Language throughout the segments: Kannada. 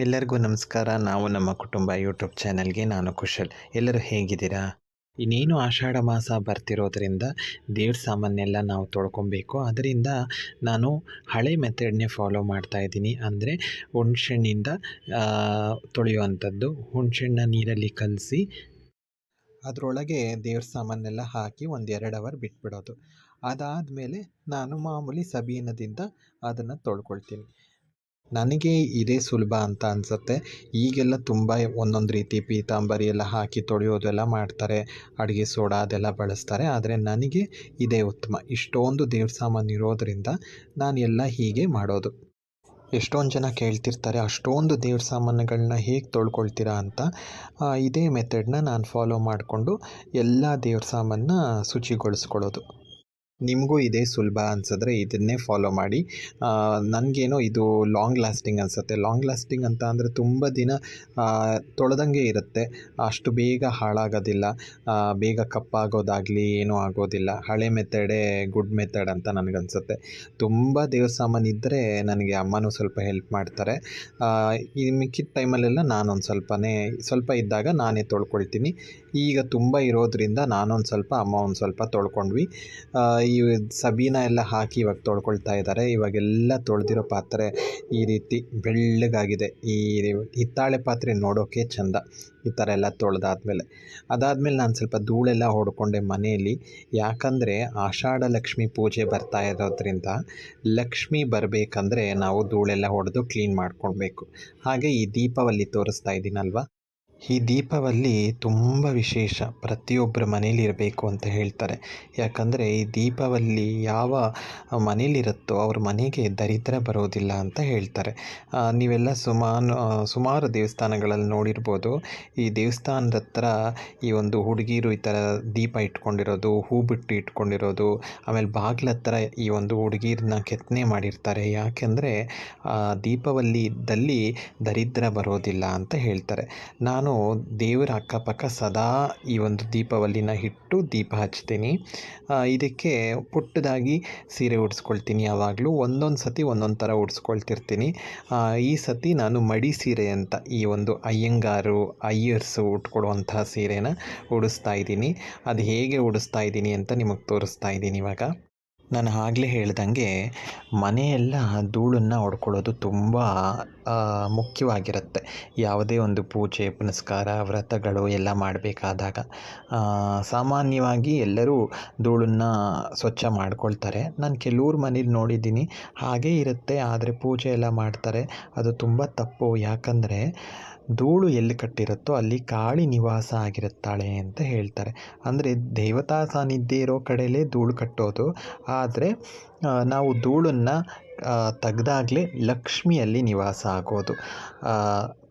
ಎಲ್ಲರಿಗೂ ನಮಸ್ಕಾರ. ನಾವು ನಮ್ಮ ಕುಟುಂಬ ಯೂಟ್ಯೂಬ್ ಚಾನಲ್ಗೆ ನಾನು ಕುಶಲ್. ಎಲ್ಲರೂ ಹೇಗಿದ್ದೀರಾ? ಇನ್ನೇನು ಆಷಾಢ ಮಾಸ ಬರ್ತಿರೋದ್ರಿಂದ ದೇವ್ರ ಸಾಮಾನೆಲ್ಲ ನಾವು ತೊಳ್ಕೊಬೇಕು. ಅದರಿಂದ ನಾನು ಹಳೆ ಮೆಥಡ್ನೇ ಫಾಲೋ ಮಾಡ್ತಾ ಇದ್ದೀನಿ. ಅಂದರೆ ಹುಣ್ಸೆಣ್ಣಿಂದ ತೊಳೆಯುವಂಥದ್ದು. ಹುಣ್ಸೆಣ್ಣ ನೀರಲ್ಲಿ ಕಲಸಿ, ಅದರೊಳಗೆ ದೇವ್ರ ಸಾಮಾನೆಲ್ಲ ಹಾಕಿ ಒಂದು ಎರಡು ಅವರ್ ಬಿಟ್ಬಿಡೋದು. ಅದಾದಮೇಲೆ ನಾನು ಮಾಮೂಲಿ ಸಬೀನದಿಂದ ಅದನ್ನು ತೊಳ್ಕೊಳ್ತೀನಿ. ನನಗೆ ಇದೇ ಸುಲಭ ಅಂತ ಅನಿಸುತ್ತೆ. ಈಗೆಲ್ಲ ತುಂಬ ಒಂದೊಂದು ರೀತಿ ಪೀತಾಂಬರಿ ಎಲ್ಲ ಹಾಕಿ ತೊಳೆಯೋದೆಲ್ಲ ಮಾಡ್ತಾರೆ. ಅಡುಗೆ ಸೋಡಾ ಅದೆಲ್ಲ ಬಳಸ್ತಾರೆ. ಆದರೆ ನನಗೆ ಇದೇ ಉತ್ತಮ. ಇಷ್ಟೊಂದು ದೇವ್ರ ಸಾಮಾನು ಇರೋದರಿಂದ ನಾನು ಎಲ್ಲ ಹೀಗೆ ಮಾಡೋದು. ಎಷ್ಟೊಂದು ಜನ ಕೇಳ್ತಿರ್ತಾರೆ, ಅಷ್ಟೊಂದು ದೇವ್ರ ಸಾಮಾನುಗಳನ್ನ ಹೇಗೆ ತೊಳ್ಕೊಳ್ತೀರಾ ಅಂತ? ಇದೇ ಮೆಥಡ್ನ ನಾನು ಫಾಲೋ ಮಾಡಿಕೊಂಡು ಎಲ್ಲ ದೇವ್ರ ಸಾಮಾನನ್ನ ಶುಚಿಗೊಳಿಸ್ಕೊಳ್ಳೋದು. ನಿಮಗೂ ಇದೇ ಸುಲಭ ಅನ್ಸಿದ್ರೆ ಇದನ್ನೇ ಫಾಲೋ ಮಾಡಿ. ನನಗೇನೋ ಇದು ಲಾಂಗ್ ಲಾಸ್ಟಿಂಗ್ ಅನಿಸುತ್ತೆ. ಲಾಂಗ್ ಲಾಸ್ಟಿಂಗ್ ಅಂತ ಅಂದರೆ ತುಂಬ ದಿನ ತೊಳೆದಂಗೆ ಇರುತ್ತೆ. ಅಷ್ಟು ಬೇಗ ಹಾಳಾಗೋದಿಲ್ಲ. ಬೇಗ ಕಪ್ಪಾಗೋದಾಗಲಿ ಏನೂ ಆಗೋದಿಲ್ಲ. ಹಳೆ ಮೆಥಡೇ ಗುಡ್ ಮೆಥಡ್ ಅಂತ ನನಗನ್ಸುತ್ತೆ. ತುಂಬ ದೇವ್ರ ಸಾಮಾನು ಇದ್ದರೆ ನನಗೆ ಅಮ್ಮನೂ ಸ್ವಲ್ಪ ಹೆಲ್ಪ್ ಮಾಡ್ತಾರೆ. ಈ ಮಿಕ್ಕಿದ ಟೈಮಲ್ಲೆಲ್ಲ ನಾನೊಂದು ಸ್ವಲ್ಪನೇ, ಸ್ವಲ್ಪ ಇದ್ದಾಗ ನಾನೇ ತೊಳ್ಕೊಳ್ತೀನಿ. ಈಗ ತುಂಬ ಇರೋದರಿಂದ ನಾನೊಂದು ಸ್ವಲ್ಪ, ಅಮ್ಮ ಒಂದು ಸ್ವಲ್ಪ ತೊಳ್ಕೊಂಡ್ವಿ. ಈ ಸಬೀನ ಎಲ್ಲ ಹಾಕಿ ಇವಾಗ ತೊಳ್ಕೊಳ್ತಾ ಇದ್ದಾರೆ ಇವಾಗೆಲ್ಲ ತೊಳೆದಿರೋ ಪಾತ್ರೆ ಈ ರೀತಿ ಬೆಳ್ಳಗಾಗಿದೆ. ಈ ಹಿತ್ತಾಳೆ ಪಾತ್ರೆ ನೋಡೋಕ್ಕೆ ಚೆಂದ. ಈ ಥರ ಎಲ್ಲ ತೊಳೆದಾದ್ಮೇಲೆ. ಅದಾದಮೇಲೆ ನಾನು ಸ್ವಲ್ಪ ಧೂಳೆಲ್ಲ ಹೊಡ್ಕೊಂಡೆ ಮನೆಯಲ್ಲಿ ಯಾಕಂದರೆ ಆಷಾಢ ಲಕ್ಷ್ಮಿ ಪೂಜೆ ಬರ್ತಾ ಇರೋದ್ರಿಂದ ಲಕ್ಷ್ಮಿ ಬರಬೇಕಂದ್ರೆ ನಾವು ಧೂಳೆಲ್ಲ ಹೊಡೆದು ಕ್ಲೀನ್ ಮಾಡ್ಕೊಳ್ಬೇಕು. ಹಾಗೆ ಈ ದೀಪಾವಳಿ ತೋರಿಸ್ತಾ ಇದ್ದೀನಲ್ವ ಈ ದೀಪಾವಳಿ ತುಂಬ ವಿಶೇಷ. ಪ್ರತಿಯೊಬ್ಬರ ಮನೆಯಲ್ಲಿ ಇರಬೇಕು ಅಂತ ಹೇಳ್ತಾರೆ. ಯಾಕಂದರೆ ಈ ದೀಪಾವಳಿ ಯಾವ ಮನೇಲಿರುತ್ತೋ ಅವ್ರ ಮನೆಗೆ ದರಿದ್ರ ಬರೋದಿಲ್ಲ ಅಂತ ಹೇಳ್ತಾರೆ. ನೀವೆಲ್ಲ ಸುಮಾರು ಸುಮಾರು ದೇವಸ್ಥಾನಗಳಲ್ಲಿ ನೋಡಿರ್ಬೋದು. ಈ ದೇವಸ್ಥಾನದ ಹತ್ರ ಈ ಒಂದು ಹುಡುಗಿರು ಈ ಥರ ದೀಪ ಇಟ್ಕೊಂಡಿರೋದು, ಹೂ ಬಿಟ್ಟು ಇಟ್ಕೊಂಡಿರೋದು, ಆಮೇಲೆ ಬಾಗಿಲ ಹತ್ರ ಈ ಒಂದು ಹುಡುಗಿರನ್ನ ಕೆತ್ತನೆ ಮಾಡಿರ್ತಾರೆ. ಯಾಕೆಂದರೆ ದೀಪಾವಳಿದಲ್ಲಿ ದರಿದ್ರ ಬರೋದಿಲ್ಲ ಅಂತ ಹೇಳ್ತಾರೆ. ನಾನು ದೇವರ ಅಕ್ಕಪಕ್ಕ ಸದಾ ಈ ಒಂದು ದೀಪವಲ್ಲಿನ ಇಟ್ಟು ದೀಪ ಹಚ್ತೀನಿ ಇದಕ್ಕೆ ಪುಟ್ಟದಾಗಿ ಸೀರೆ ಉಡಿಸ್ಕೊಳ್ತೀನಿ. ಯಾವಾಗಲೂ ಒಂದೊಂದು ಸತಿ ಒಂದೊಂದು ಥರ ಉಡ್ಸ್ಕೊಳ್ತಿರ್ತೀನಿ. ಈ ಸತಿ ನಾನು ಮಡಿ ಸೀರೆ ಅಂತ ಈ ಒಂದು ಅಯ್ಯಂಗಾರು, ಅಯ್ಯರ್ಸು ಉಟ್ಕೊಡುವಂತಹ ಸೀರೆನ ಉಡಿಸ್ತಾ ಇದ್ದೀನಿ. ಅದು ಹೇಗೆ ಉಡಿಸ್ತಾ ಇದ್ದೀನಿ ಅಂತ ನಿಮಗೆ ತೋರಿಸ್ತಾ ಇದ್ದೀನಿ ಇವಾಗ. ನಾನು ಆಗಲೇ ಹೇಳ್ದಂಗೆ ಮನೆಯೆಲ್ಲ ಧೂಳನ್ನು ಹೊಡ್ಕೊಳ್ಳೋದು ತುಂಬ ಮುಖ್ಯವಾಗಿರುತ್ತೆ. ಯಾವುದೇ ಒಂದು ಪೂಜೆ, ಪುನಸ್ಕಾರ, ವ್ರತಗಳು ಎಲ್ಲ ಮಾಡಬೇಕಾದಾಗ ಸಾಮಾನ್ಯವಾಗಿ ಎಲ್ಲರೂ ಧೂಳನ್ನು ಸ್ವಚ್ಛ ಮಾಡ್ಕೊಳ್ತಾರೆ. ನಾನು ಕೆಲವ್ರ ಮನೇಲಿ ನೋಡಿದ್ದೀನಿ, ಹಾಗೇ ಇರುತ್ತೆ, ಆದರೆ ಪೂಜೆ ಎಲ್ಲ ಮಾಡ್ತಾರೆ. ಅದು ತುಂಬ ತಪ್ಪು. ಯಾಕಂದರೆ ಧೂಳು ಎಲ್ಲಿ ಕಟ್ಟಿರುತ್ತೋ ಅಲ್ಲಿ ಕಾಳಿ ನಿವಾಸ ಆಗಿರುತ್ತಾಳೆ ಅಂತ ಹೇಳ್ತಾರೆ. ಅಂದರೆ ದೇವತಾ ಸಾನ್ನಿಧ್ಯ ಇರೋ ಕಡೆಯಲ್ಲೇ ಧೂಳು ಕಟ್ಟೋದು. ಆದರೆ ನಾವು ಧೂಳನ್ನು ತೆಗ್ದಾಗಲೇ ಲಕ್ಷ್ಮಿಯಲ್ಲಿ ನಿವಾಸ ಆಗೋದು.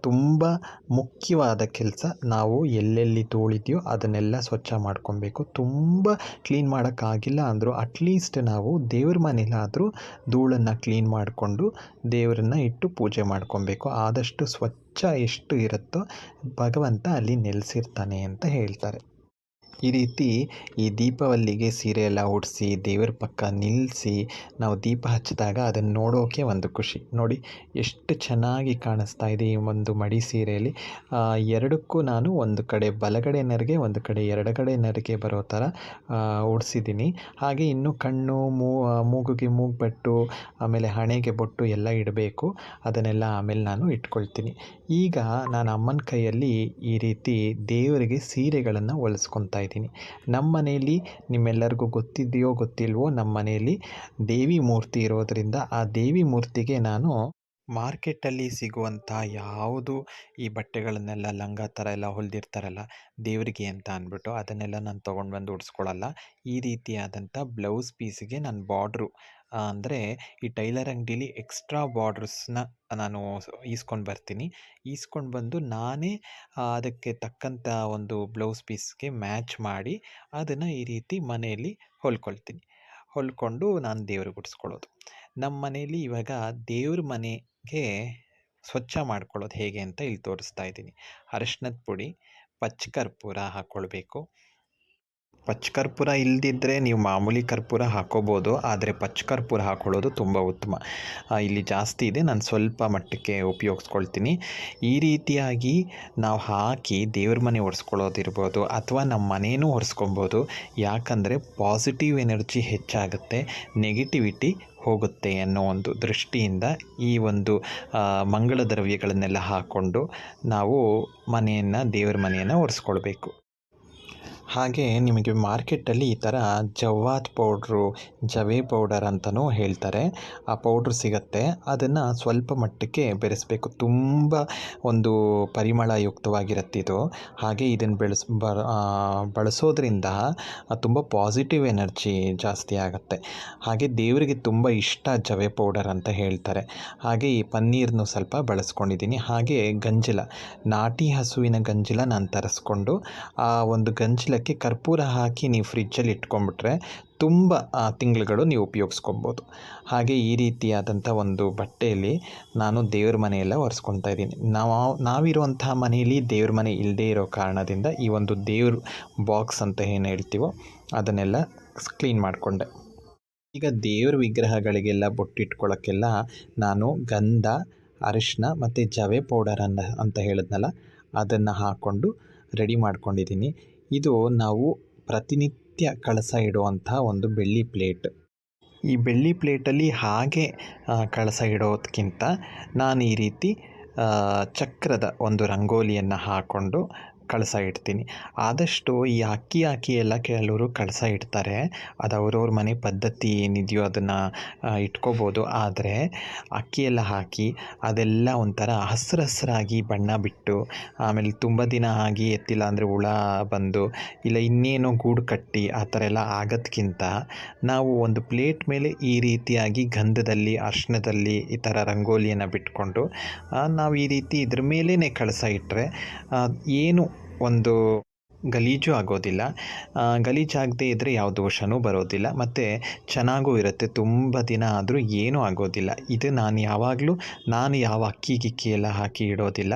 ತುಂಬ ಮುಖ್ಯವಾದ ಕೆಲಸ ನಾವು ಎಲ್ಲೆಲ್ಲಿ ತೋಳಿದೆಯೋ ಅದನ್ನೆಲ್ಲ ಸ್ವಚ್ಛ ಮಾಡ್ಕೊಬೇಕು. ತುಂಬ ಕ್ಲೀನ್ ಮಾಡೋಕ್ಕಾಗಿಲ್ಲ ಅಂದರೂ ಅಟ್ಲೀಸ್ಟ್ ನಾವು ದೇವ್ರ ಮನೇಲಾದರೂ ಧೂಳನ್ನು ಕ್ಲೀನ್ ಮಾಡಿಕೊಂಡು ದೇವರನ್ನ ಇಟ್ಟು ಪೂಜೆ ಮಾಡ್ಕೊಬೇಕು. ಆದಷ್ಟು ಸ್ವಚ್ಛ ಎಷ್ಟು ಇರುತ್ತೋ ಭಗವಂತ ಅಲ್ಲಿ ನೆಲೆಸಿರ್ತಾನೆ ಅಂತ ಹೇಳ್ತಾರೆ. ಈ ರೀತಿ ಈ ದೀಪಾವಳಿಗೆ ಸೀರೆ ಎಲ್ಲ ಉಡಿಸಿ, ದೇವರ ಪಕ್ಕ ನಿಲ್ಲಿಸಿ ನಾವು ದೀಪ ಹಚ್ಚಿದಾಗ ಅದನ್ನು ನೋಡೋಕೆ ಒಂದು ಖುಷಿ. ನೋಡಿ, ಎಷ್ಟು ಚೆನ್ನಾಗಿ ಕಾಣಿಸ್ತಾ ಇದೆ ಈ ಒಂದು ಮಡಿ ಸೀರೆಯಲ್ಲಿ. ಎರಡಕ್ಕೂ ನಾನು ಒಂದು ಕಡೆ ಬಲಗಡೆ ನರಿಗೆ ಒಂದು ಕಡೆ ಎರಡಗಡೆ ನೆರಿಗೆ ಬರೋ ಥರ ಉಡಿಸಿದ್ದೀನಿ. ಹಾಗೆ ಇನ್ನು ಕಣ್ಣು, ಮೂ ಮೂಗುಗೆ ಮೂಗ್ಬಟ್ಟು, ಆಮೇಲೆ ಹಣೆಗೆ ಬೊಟ್ಟು ಎಲ್ಲ ಇಡಬೇಕು. ಅದನ್ನೆಲ್ಲ ಆಮೇಲೆ ನಾನು ಇಟ್ಕೊಳ್ತೀನಿ. ಈಗ ನಾನು ಅಮ್ಮನ ಕೈಯಲ್ಲಿ ಈ ರೀತಿ ದೇವರಿಗೆ ಸೀರೆಗಳನ್ನು ಹೊಲಿಸ್ಕೊತಾ ಇದ್ದೀನಿ ನಮ್ಮ ಮನೆಯಲ್ಲಿ ನಿಮ್ಮೆಲ್ಲರಿಗೂ ಗೊತ್ತಿದೆಯೋ ಗೊತ್ತಿಲ್ವೋ ನಮ್ಮ ಮನೆಯಲ್ಲಿ ದೇವಿ ಮೂರ್ತಿ ಇರೋದರಿಂದ ಆ ದೇವಿ ಮೂರ್ತಿಗೆ ನಾನು ಮಾರ್ಕೆಟಲ್ಲಿ ಸಿಗುವಂಥ ಯಾವುದು ಈ ಬಟ್ಟೆಗಳನ್ನೆಲ್ಲ ಲಂಗ ಥರ ಎಲ್ಲ ಹೊಲಿದಿರ್ತಾರಲ್ಲ, ದೇವರಿಗೆ ಅಂತ ಅಂದ್ಬಿಟ್ಟು ಅದನ್ನೆಲ್ಲ ನಾನು ತೊಗೊಂಡು ಬಂದು ಉಡಿಸ್ಕೊಳ್ಳಲ್ಲ. ಈ ರೀತಿಯಾದಂಥ ಬ್ಲೌಸ್ ಪೀಸಿಗೆ ನಾನು ಬಾರ್ಡ್ರು ಅಂದರೆ ಈ ಟೈಲರ್ ಅಂಗಡೀಲಿ ಎಕ್ಸ್ಟ್ರಾ ಬಾರ್ಡ್ರಸ್ನ ನಾನು ಈಸ್ಕೊಂಡು ಬರ್ತೀನಿ. ಈಸ್ಕೊಂಡು ಬಂದು ನಾನೇ ಅದಕ್ಕೆ ತಕ್ಕಂಥ ಒಂದು ಬ್ಲೌಸ್ ಪೀಸ್ಗೆ ಮ್ಯಾಚ್ ಮಾಡಿ ಅದನ್ನು ಈ ರೀತಿ ಮನೆಯಲ್ಲಿ ಹೊಲ್ಕೊಳ್ತೀನಿ. ಹೊಲ್ಕೊಂಡು ನಾನು ದೇವ್ರಿಗೆ ಗುಡಿಸ್ಕೊಳ್ಳೋದು ನಮ್ಮ ಮನೆಯಲ್ಲಿ ಇವಾಗ ದೇವ್ರ ಮನೆಗೆ ಸ್ವಚ್ಛ ಮಾಡ್ಕೊಳ್ಳೋದು ಹೇಗೆ ಅಂತ ಇಲ್ಲಿ ತೋರಿಸ್ತಾ ಇದ್ದೀನಿ. ಅರಶಿನದ ಪುಡಿ ಪಚ್ಚ ಕರ್ಪೂರ ಹಾಕ್ಕೊಳ್ಬೇಕು ಪಚ್ಚ ಕರ್ಪೂರ ಇಲ್ಲದಿದ್ದರೆ ನೀವು ಮಾಮೂಲಿ ಕರ್ಪೂರ ಹಾಕೋಬೋದು, ಆದರೆ ಪಚ್ಚ ಕರ್ಪೂರ ಹಾಕೊಳ್ಳೋದು ತುಂಬ ಉತ್ತಮ. ಇಲ್ಲಿ ಜಾಸ್ತಿ ಇದೆ, ನಾನು ಸ್ವಲ್ಪ ಮಟ್ಟಕ್ಕೆ ಉಪಯೋಗಿಸ್ಕೊಳ್ತೀನಿ. ಈ ರೀತಿಯಾಗಿ ನಾವು ಹಾಕಿ ದೇವ್ರ ಮನೆ ಒರೆಸ್ಕೊಳ್ಳೋದಿರ್ಬೋದು, ಅಥವಾ ನಮ್ಮ ಮನೇನೂ ಒರೆಸ್ಕೊಬೋದು, ಯಾಕಂದರೆ ಪಾಸಿಟಿವ್ ಎನರ್ಜಿ ಹೆಚ್ಚಾಗುತ್ತೆ, ನೆಗೆಟಿವಿಟಿ ಹೋಗುತ್ತೆ ಅನ್ನೋ ಒಂದು ದೃಷ್ಟಿಯಿಂದ ಈ ಒಂದು ಮಂಗಳ ದ್ರವ್ಯಗಳನ್ನೆಲ್ಲ ಹಾಕ್ಕೊಂಡು ನಾವು ಮನೆಯನ್ನು ದೇವ್ರ ಮನೆಯನ್ನು ಒರೆಸ್ಕೊಳ್ಬೇಕು. ಹಾಗೆ ನಿಮಗೆ ಮಾರ್ಕೆಟಲ್ಲಿ ಈ ಥರ ಜವ್ವಾದ್ ಪೌಡ್ರು, ಜವೆ ಪೌಡರ್ ಅಂತಲೂ ಹೇಳ್ತಾರೆ. ಆ ಪೌಡ್ರ್ ಸಿಗತ್ತೆ. ಅದನ್ನು ಸ್ವಲ್ಪ ಮಟ್ಟಕ್ಕೆ ಬೆರೆಸಬೇಕು. ತುಂಬ ಒಂದು ಪರಿಮಳಯುಕ್ತವಾಗಿರುತ್ತೆ ಇದು ಹಾಗೆ ಇದನ್ನು ಬೆಳೆಸ್ ಬಳಸೋದ್ರಿಂದ ತುಂಬ ಪಾಸಿಟಿವ್ ಎನರ್ಜಿ ಜಾಸ್ತಿ ಆಗುತ್ತೆ. ಹಾಗೆ ದೇವರಿಗೆ ತುಂಬ ಇಷ್ಟ ಜವೆ ಪೌಡರ್ ಅಂತ ಹೇಳ್ತಾರೆ. ಹಾಗೆ ಈ ಪನ್ನೀರ್ನು ಸ್ವಲ್ಪ ಬಳಸ್ಕೊಂಡಿದ್ದೀನಿ. ಹಾಗೆ ಗಂಜಲ, ನಾಟಿ ಹಸುವಿನ ಗಂಜಲ ನಾನು ತರಿಸ್ಕೊಂಡು ಆ ಒಂದು ಗಂಜಲಕ್ಕೆ ಕರ್ಪೂರ ಹಾಕಿ ನೀವು ಫ್ರಿಜ್ಜಲ್ಲಿ ಇಟ್ಕೊಂಡ್ಬಿಟ್ರೆ ತುಂಬ ತಿಂಗಳುಗಳು ನೀವು ಉಪಯೋಗಿಸ್ಕೊಬೋದು. ಹಾಗೆ ಈ ರೀತಿಯಾದಂಥ ಒಂದು ಬಟ್ಟೆಯಲ್ಲಿ ನಾನು ದೇವ್ರ ಮನೆಯೆಲ್ಲ ಒರೆಸ್ಕೊತಾ ಇದ್ದೀನಿ. ನಾವು ನಾವಿರುವಂತಹ ಮನೆಯಲ್ಲಿ ದೇವ್ರ ಮನೆ ಇಲ್ಲದೇ ಇರೋ ಕಾರಣದಿಂದ ಈ ಒಂದು ದೇವ್ರ ಬಾಕ್ಸ್ ಅಂತ ಏನು ಹೇಳ್ತೀವೋ ಅದನ್ನೆಲ್ಲ ಕ್ಲೀನ್ ಮಾಡಿಕೊಂಡೆ. ಈಗ ದೇವ್ರ ವಿಗ್ರಹಗಳಿಗೆಲ್ಲ ಬೊಟ್ಟಿಟ್ಕೊಳ್ಳೋಕ್ಕೆಲ್ಲ ನಾನು ಗಂಧ ಅರಿಶಿನ ಮತ್ತು ಜವೆ ಪೌಡರ್ ಅನ್ನ, ಅಂತ ಹೇಳಿದ್ನಲ್ಲ, ಅದನ್ನು ಹಾಕ್ಕೊಂಡು ರೆಡಿ ಮಾಡ್ಕೊಂಡಿದ್ದೀನಿ. ಇದು ನಾವು ಪ್ರತಿನಿತ್ಯ ಕಳಸ ಇಡುವಂಥ ಒಂದು ಬೆಳ್ಳಿ ಪ್ಲೇಟ್. ಈ ಬೆಳ್ಳಿ ಪ್ಲೇಟಲ್ಲಿ ಹಾಗೆ ಕಳಸ ಇಡೋದಕ್ಕಿಂತ ನಾನು ಈ ರೀತಿ ಚಕ್ರದ ಒಂದು ರಂಗೋಲಿಯನ್ನು ಹಾಕ್ಕೊಂಡು ಕಳಸ ಇಡ್ತೀನಿ. ಆದಷ್ಟು ಈ ಅಕ್ಕಿ ಹಾಕಿ ಎಲ್ಲ ಕೆಲವರು ಕಳಸ ಇಡ್ತಾರೆ. ಅದು ಅವ್ರವ್ರ ಮನೆ ಪದ್ಧತಿ ಏನಿದೆಯೋ ಅದನ್ನು ಇಟ್ಕೋಬೋದು. ಆದರೆ ಅಕ್ಕಿ ಎಲ್ಲ ಹಾಕಿ ಅದೆಲ್ಲ ಒಂಥರ ಹಸ್ರು ಹಸ್ರಾಗಿ ಬಣ್ಣ ಬಿಟ್ಟು, ಆಮೇಲೆ ತುಂಬ ದಿನ ಆಗಿ ಎತ್ತಿಲ್ಲ ಅಂದರೆ ಹುಳ ಬಂದು, ಇಲ್ಲ ಇನ್ನೇನೋ ಗೂಡು ಕಟ್ಟಿ ಆ ಥರ ಎಲ್ಲ ಆಗೋದ್ಕಿಂತ ನಾವು ಒಂದು ಪ್ಲೇಟ್ ಮೇಲೆ ಈ ರೀತಿಯಾಗಿ ಗಂಧದಲ್ಲಿ ಅರ್ಶನದಲ್ಲಿ ಈ ಥರ ರಂಗೋಲಿಯನ್ನು ಬಿಟ್ಕೊಂಡು ನಾವು ಈ ರೀತಿ ಇದ್ರ ಮೇಲೇ ಕಳಸ ಇಟ್ಟರೆ ಏನು ಒಂದು ಗಲೀಜು ಆಗೋದಿಲ್ಲ. ಗಲೀಜಾಗದೇ ಇದ್ದರೆ ಯಾವ ದೋಷವೂ ಬರೋದಿಲ್ಲ. ಮತ್ತು ಚೆನ್ನಾಗೂ ಇರುತ್ತೆ. ತುಂಬ ದಿನ ಆದರೂ ಏನೂ ಆಗೋದಿಲ್ಲ. ಇದು ನಾನು ಯಾವಾಗಲೂ, ನಾನು ಯಾವ ಅಕ್ಕಿ ಗಿಕ್ಕಿ ಎಲ್ಲ ಹಾಕಿ ಇಡೋದಿಲ್ಲ.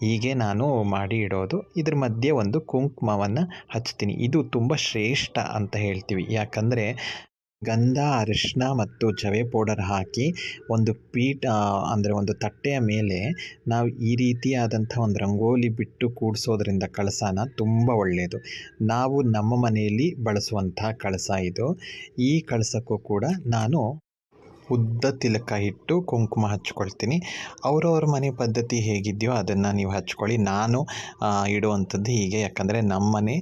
ಹೀಗೆ ನಾನು ಮಾಡಿ ಇಡೋದು. ಇದ್ರ ಮಧ್ಯೆ ಒಂದು ಕುಂಕುಮವನ್ನು ಹಚ್ತೀನಿ. ಇದು ತುಂಬ ಶ್ರೇಷ್ಠ ಅಂತ ಹೇಳ್ತೀವಿ. ಯಾಕಂದರೆ ಗಂಧ ಅರಿಶಿನ ಮತ್ತು ಜವೆ ಪೌಡರ್ ಹಾಕಿ ಒಂದು ಪೀಠ ಅಂದರೆ ಒಂದು ತಟ್ಟೆಯ ಮೇಲೆ ನಾವು ಈ ರೀತಿಯಾದಂಥ ಒಂದು ರಂಗೋಲಿ ಬಿಟ್ಟು ಕೂಡಿಸೋದ್ರಿಂದ ಕಳಸನ ತುಂಬ ಒಳ್ಳೆಯದು ನಾವು ನಮ್ಮ ಮನೆಯಲ್ಲಿ ಬಳಸುವಂಥ ಕಳಸ ಇದು. ಈ ಕಳಸಕ್ಕೂ ಕೂಡ ನಾನು ಉದ್ದ ತಿಲಕ ಇಟ್ಟು ಕುಂಕುಮ ಹಚ್ಕೊಳ್ತೀನಿ. ಅವರವ್ರ ಮನೆ ಪದ್ಧತಿ ಹೇಗಿದೆಯೋ ಅದನ್ನು ನೀವು ಹಚ್ಕೊಳ್ಳಿ. ನಾನು ಇಡುವಂಥದ್ದು ಹೀಗೆ. ಯಾಕಂದರೆ ನಮ್ಮನೆ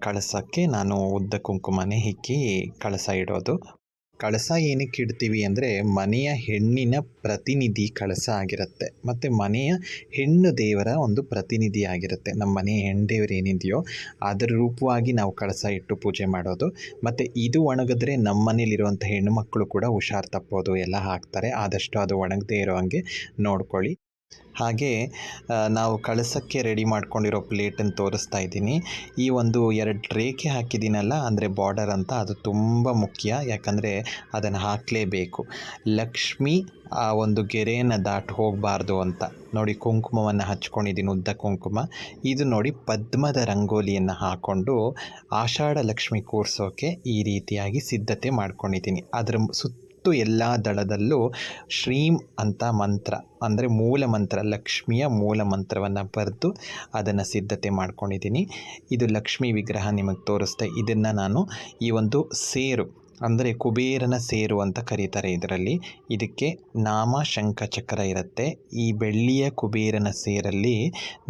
ಕಳಸಕ್ಕೆ ನಾನು ಉದ್ದ ಕುಂಕುಮನೇ ಹಿಕ್ಕಿ ಕಳಸ ಇಡೋದು. ಕಳಸ ಏನಕ್ಕೆ ಇಡ್ತೀವಿ ಅಂದರೆ ಮನೆಯ ಹೆಣ್ಣಿನ ಪ್ರತಿನಿಧಿ ಕಳಸ ಆಗಿರುತ್ತೆ. ಮತ್ತು ಮನೆಯ ಹೆಣ್ಣು ದೇವರ ಒಂದು ಪ್ರತಿನಿಧಿ ಆಗಿರುತ್ತೆ. ನಮ್ಮ ಮನೆಯ ಹೆಣ್ಣು ದೇವರು ಏನಿದೆಯೋ ಅದರ ರೂಪವಾಗಿ ನಾವು ಕಳಸ ಇಟ್ಟು ಪೂಜೆ ಮಾಡೋದು. ಮತ್ತು ಇದು ಒಣಗಿದ್ರೆ ನಮ್ಮ ಮನೇಲಿರುವಂಥ ಹೆಣ್ಣು ಮಕ್ಕಳು ಕೂಡ ಹುಷಾರು ತಪ್ಪೋದು ಎಲ್ಲ ಹಾಕ್ತಾರೆ. ಆದಷ್ಟು ಅದು ಒಣಗದೇ ಇರೋ ಹಾಗೆ ನೋಡ್ಕೊಳ್ಳಿ. ಹಾಗೆ ನಾವು ಕಳಸಕ್ಕೆ ರೆಡಿ ಮಾಡ್ಕೊಂಡಿರೋ ಪ್ಲೇಟನ್ನು ತೋರಿಸ್ತಾ ಇದ್ದೀನಿ. ಈ ಒಂದು ಎರಡು ರೇಖೆ ಹಾಕಿದ್ದೀನಲ್ಲ, ಅಂದರೆ ಬಾರ್ಡರ್ ಅಂತ, ಅದು ತುಂಬ ಮುಖ್ಯ. ಯಾಕಂದರೆ ಅದನ್ನು ಹಾಕಲೇಬೇಕು. ಲಕ್ಷ್ಮಿ, ಆ ಒಂದು ಗೆರೆಯನ್ನು ದಾಟಿ ಹೋಗಬಾರ್ದು ಅಂತ. ನೋಡಿ, ಕುಂಕುಮವನ್ನು ಹಚ್ಕೊಂಡಿದ್ದೀನಿ, ಉದ್ದ ಕುಂಕುಮ. ಇದು ನೋಡಿ ಪದ್ಮದ ರಂಗೋಲಿಯನ್ನು ಹಾಕ್ಕೊಂಡು ಆಷಾಢ ಲಕ್ಷ್ಮಿ ಕೂರಿಸೋಕೆ ಈ ರೀತಿಯಾಗಿ ಸಿದ್ಧತೆ ಮಾಡ್ಕೊಂಡಿದ್ದೀನಿ. ಅದರ ಸುತ್ತ ಎಲ್ಲ ದಳದಲ್ಲೂ ಶ್ರೀಂ ಅಂತ ಮಂತ್ರ, ಅಂದರೆ ಮೂಲ ಮಂತ್ರ, ಲಕ್ಷ್ಮಿಯ ಮೂಲ ಮಂತ್ರವನ್ನು ಬರೆದು ಅದನ್ನು ಸಿದ್ಧತೆ ಮಾಡ್ಕೊಂಡಿದ್ದೀನಿ. ಇದು ಲಕ್ಷ್ಮಿ ವಿಗ್ರಹ ನಿಮಗೆ ತೋರಿಸ್ದೆ. ಇದನ್ನು ನಾನು ಈ ಒಂದು ಸೇರು ಅಂದರೆ ಕುಬೇರನ ಸೇರು ಅಂತ ಕರೀತಾರೆ ಇದರಲ್ಲಿ. ಇದಕ್ಕೆ ನಾಮ ಶಂಖ ಚಕ್ರ ಇರುತ್ತೆ. ಈ ಬೆಳ್ಳಿಯ ಕುಬೇರನ ಸೇರಲ್ಲಿ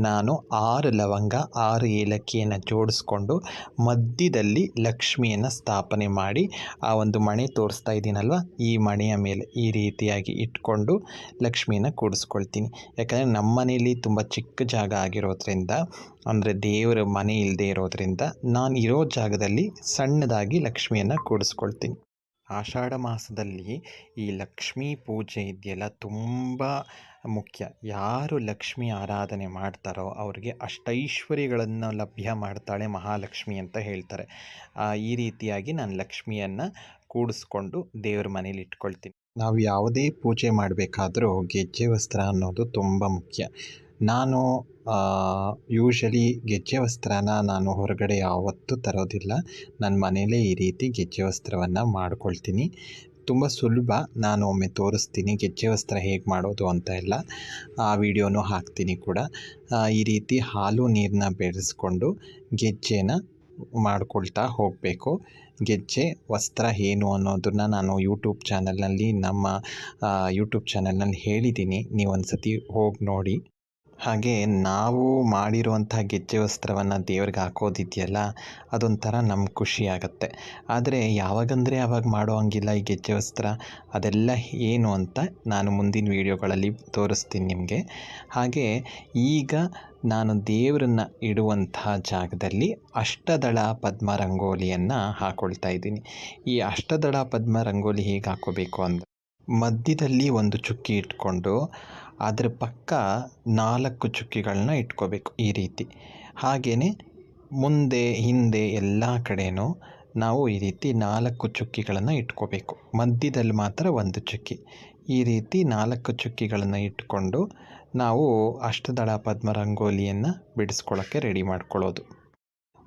ನಾನು ಆರು ಲವಂಗ, ಆರು ಏಲಕ್ಕಿಯನ್ನು ಜೋಡಿಸ್ಕೊಂಡು ಮಧ್ಯದಲ್ಲಿ ಲಕ್ಷ್ಮಿಯನ್ನು ಸ್ಥಾಪನೆ ಮಾಡಿ ಆ ಒಂದು ಮಣೆ ತೋರಿಸ್ತಾ ಇದ್ದೀನಲ್ವ? ಈ ಮಣೆಯ ಮೇಲೆ ಈ ರೀತಿಯಾಗಿ ಇಟ್ಕೊಂಡು ಲಕ್ಷ್ಮಿಯನ್ನು ಕೂಡಿಸ್ಕೊಳ್ತೀನಿ. ಯಾಕಂದರೆ ನಮ್ಮ ಮನೆಯಲ್ಲಿ ತುಂಬ ಚಿಕ್ಕ ಜಾಗ ಆಗಿರೋದ್ರಿಂದ, ಅಂದರೆ ದೇವರ ಮನೆ ಇಲ್ಲದೆ ಇರೋದ್ರಿಂದ, ನಾನು ಇರೋ ಜಾಗದಲ್ಲಿ ಸಣ್ಣದಾಗಿ ಲಕ್ಷ್ಮಿಯನ್ನು ಕೂಡಿಸ್ಕೊಳ್ತೀನಿ. ಆಷಾಢ ಮಾಸದಲ್ಲಿ ಈ ಲಕ್ಷ್ಮೀ ಪೂಜೆ ಇದೆಯಲ್ಲ ತುಂಬ ಮುಖ್ಯ. ಯಾರು ಲಕ್ಷ್ಮಿ ಆರಾಧನೆ ಮಾಡ್ತಾರೋ ಅವ್ರಿಗೆ ಅಷ್ಟೈಶ್ವರ್ಯಗಳನ್ನು ಲಭ್ಯ ಮಾಡ್ತಾಳೆ ಮಹಾಲಕ್ಷ್ಮಿ ಅಂತ ಹೇಳ್ತಾರೆ. ಈ ರೀತಿಯಾಗಿ ನಾನು ಲಕ್ಷ್ಮಿಯನ್ನು ಕೂಡಿಸ್ಕೊಂಡು ದೇವ್ರ ಮನೇಲಿ ಇಟ್ಕೊಳ್ತೀನಿ. ನಾವು ಯಾವುದೇ ಪೂಜೆ ಮಾಡಬೇಕಾದ್ರೂ ಗೆಜ್ಜೆ ವಸ್ತ್ರ ಅನ್ನೋದು ತುಂಬ ಮುಖ್ಯ. ನಾನು ಯೂಶಲಿ ಗೆಜ್ಜೆ ವಸ್ತ್ರನ ನಾನು ಹೊರಗಡೆ ಯಾವತ್ತೂ ತರೋದಿಲ್ಲ. ನನ್ನ ಮನೆಯಲ್ಲೇ ಈ ರೀತಿ ಗೆಜ್ಜೆ ವಸ್ತ್ರವನ್ನು ಮಾಡ್ಕೊಳ್ತೀನಿ. ತುಂಬ ಸುಲಭ. ನಾನು ಒಮ್ಮೆ ತೋರಿಸ್ತೀನಿ ಗೆಜ್ಜೆ ವಸ್ತ್ರ ಹೇಗೆ ಮಾಡೋದು ಅಂತ ಎಲ್ಲ. ಆ ವಿಡಿಯೋನೂ ಹಾಕ್ತೀನಿ ಕೂಡ. ಈ ರೀತಿ ಹಾಲು ನೀರನ್ನ ಬೆರೆಸ್ಕೊಂಡು ಗೆಜ್ಜೆನ ಮಾಡ್ಕೊಳ್ತಾ ಹೋಗಬೇಕು. ಗೆಜ್ಜೆ ವಸ್ತ್ರ ಏನು ಅನ್ನೋದನ್ನು ನಾನು ಯೂಟ್ಯೂಬ್ ಚಾನಲ್ನಲ್ಲಿ ನಮ್ಮ ಯೂಟ್ಯೂಬ್ ಚಾನಲ್ನಲ್ಲಿ ಹೇಳಿದ್ದೀನಿ ನೀವು ಒಂದು ಸತಿ ಹೋಗಿ ನೋಡಿ. ಹಾಗೆ ನಾವು ಮಾಡಿರುವಂಥ ಗೆಜ್ಜೆ ವಸ್ತ್ರವನ್ನು ದೇವ್ರಿಗೆ ಹಾಕೋದಿದೆಯಲ್ಲ, ಅದೊಂಥರ ನಮ್ಗೆ ಖುಷಿ ಆಗುತ್ತೆ. ಆದರೆ ಯಾವಾಗಂದರೆ ಆವಾಗ ಮಾಡೋ ಹಂಗಿಲ್ಲ ಈ ಗೆಜ್ಜೆ ವಸ್ತ್ರ, ಅದೆಲ್ಲ ಏನು ಅಂತ ನಾನು ಮುಂದಿನ ವೀಡಿಯೋಗಳಲ್ಲಿ ತೋರಿಸ್ತೀನಿ ನಿಮಗೆ. ಹಾಗೆ ಈಗ ನಾನು ದೇವರನ್ನು ಇಡುವಂತಹ ಜಾಗದಲ್ಲಿ ಅಷ್ಟದಳ ಪದ್ಮ ರಂಗೋಲಿಯನ್ನು ಹಾಕೊಳ್ತಾ ಇದ್ದೀನಿ. ಈ ಅಷ್ಟದಳ ಪದ್ಮ ರಂಗೋಲಿ ಹೇಗೆ ಹಾಕೋಬೇಕು ಅಂದರೆ, ಮಧ್ಯದಲ್ಲಿ ಒಂದು ಚುಕ್ಕಿ ಇಟ್ಕೊಂಡು ಅದರ ಪಕ್ಕ ನಾಲ್ಕು ಚುಕ್ಕಿಗಳನ್ನ ಇಟ್ಕೋಬೇಕು ಈ ರೀತಿ. ಹಾಗೆಯೇ ಮುಂದೆ, ಹಿಂದೆ ಎಲ್ಲ ಕಡೆಯೂ ನಾವು ಈ ರೀತಿ ನಾಲ್ಕು ಚುಕ್ಕಿಗಳನ್ನು ಇಟ್ಕೋಬೇಕು. ಮಧ್ಯದಲ್ಲಿ ಮಾತ್ರ ಒಂದು ಚುಕ್ಕಿ. ಈ ರೀತಿ ನಾಲ್ಕು ಚುಕ್ಕಿಗಳನ್ನು ಇಟ್ಕೊಂಡು ನಾವು ಅಷ್ಟದಳ ಪದ್ಮ ರಂಗೋಲಿಯನ್ನು ಬಿಡಿಸ್ಕೊಳ್ಳೋಕ್ಕೆ ರೆಡಿ ಮಾಡ್ಕೊಳ್ಳೋದು.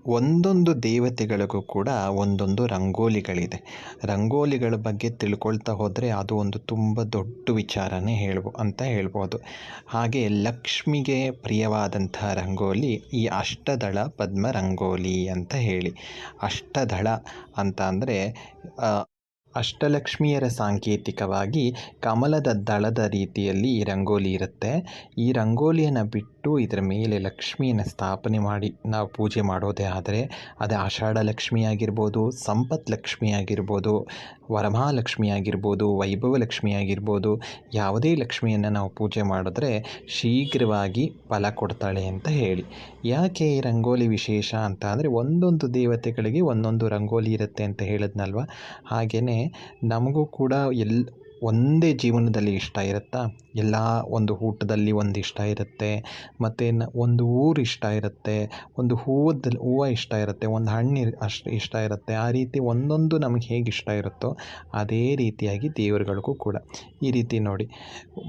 ಒಂದೊಂದು ದೇವತೆಗಳಿಗೂ ಕೂಡ ಒಂದೊಂದು ರಂಗೋಲಿಗಳಿದೆ. ರಂಗೋಲಿಗಳ ಬಗ್ಗೆ ತಿಳ್ಕೊಳ್ತಾ ಹೋದರೆ ಅದು ಒಂದು ತುಂಬ ದೊಡ್ಡ ವಿಚಾರನೇ ಹೇಳ್ಬೋ, ಅಂತ ಹೇಳ್ಬೋದು. ಹಾಗೆ ಲಕ್ಷ್ಮಿಗೆ ಪ್ರಿಯವಾದಂತಹ ರಂಗೋಲಿ ಈ ಅಷ್ಟದಳ ಪದ್ಮ ರಂಗೋಲಿ ಅಂತ ಹೇಳಿ. ಅಷ್ಟದಳ ಅಂತ ಅಂದರೆ ಅಷ್ಟಲಕ್ಷ್ಮಿಯರ ಸಾಂಕೇತಿಕವಾಗಿ ಕಮಲದ ದಳದ ರೀತಿಯಲ್ಲಿ ಈ ರಂಗೋಲಿ ಇರುತ್ತೆ. ಈ ರಂಗೋಲಿಯನ್ನು ಬಿಟ್ಟು ಇದರ ಮೇಲೆ ಲಕ್ಷ್ಮಿಯನ್ನು ಸ್ಥಾಪನೆ ಮಾಡಿ ನಾವು ಪೂಜೆ ಮಾಡೋದೇ ಆದರೆ ಅದು ಆಷಾಢ ಲಕ್ಷ್ಮಿ ಆಗಿರ್ಬೋದು ಸಂಪತ್ ಲಕ್ಷ್ಮಿ ಆಗಿರ್ಬೋದು ವರಮಹಾಲಕ್ಷ್ಮಿ ಆಗಿರ್ಬೋದು ವೈಭವ ಲಕ್ಷ್ಮಿ ಆಗಿರ್ಬೋದು ಯಾವುದೇ ಲಕ್ಷ್ಮಿಯನ್ನು ನಾವು ಪೂಜೆ ಮಾಡಿದ್ರೆ ಶೀಘ್ರವಾಗಿ ಫಲ ಕೊಡ್ತಾಳೆ ಅಂತ ಹೇಳಿ. ಯಾಕೆ ಈ ರಂಗೋಲಿ ವಿಶೇಷ ಅಂತ ಅಂದರೆ ಒಂದೊಂದು ದೇವತೆಗಳಿಗೆ ಒಂದೊಂದು ರಂಗೋಲಿ ಇರುತ್ತೆ ಅಂತ ಹೇಳಿದ್ನಲ್ವ? ಹಾಗೆಯೇ ನಮಗೂ ಕೂಡ ಎಲ್ ಒಂದೇ ಜೀವನದಲ್ಲಿ ಇಷ್ಟ ಇರುತ್ತಾ? ಎಲ್ಲ ಒಂದು ಊಟದಲ್ಲಿ ಒಂದು ಇಷ್ಟ ಇರುತ್ತೆ, ಮತ್ತು ಒಂದು ಊರು ಇಷ್ಟ ಇರುತ್ತೆ, ಒಂದು ಹೂವದಲ್ಲಿ ಹೂವು ಇಷ್ಟ ಇರುತ್ತೆ, ಒಂದು ಹಣ್ಣು ಅಷ್ಟು ಇಷ್ಟ ಇರುತ್ತೆ, ಆ ರೀತಿ ಒಂದೊಂದು ನಮಗೆ ಹೇಗೆ ಇಷ್ಟ ಇರುತ್ತೋ ಅದೇ ರೀತಿಯಾಗಿ ದೇವರುಗಳಿಗೂ ಕೂಡ. ಈ ರೀತಿ ನೋಡಿ,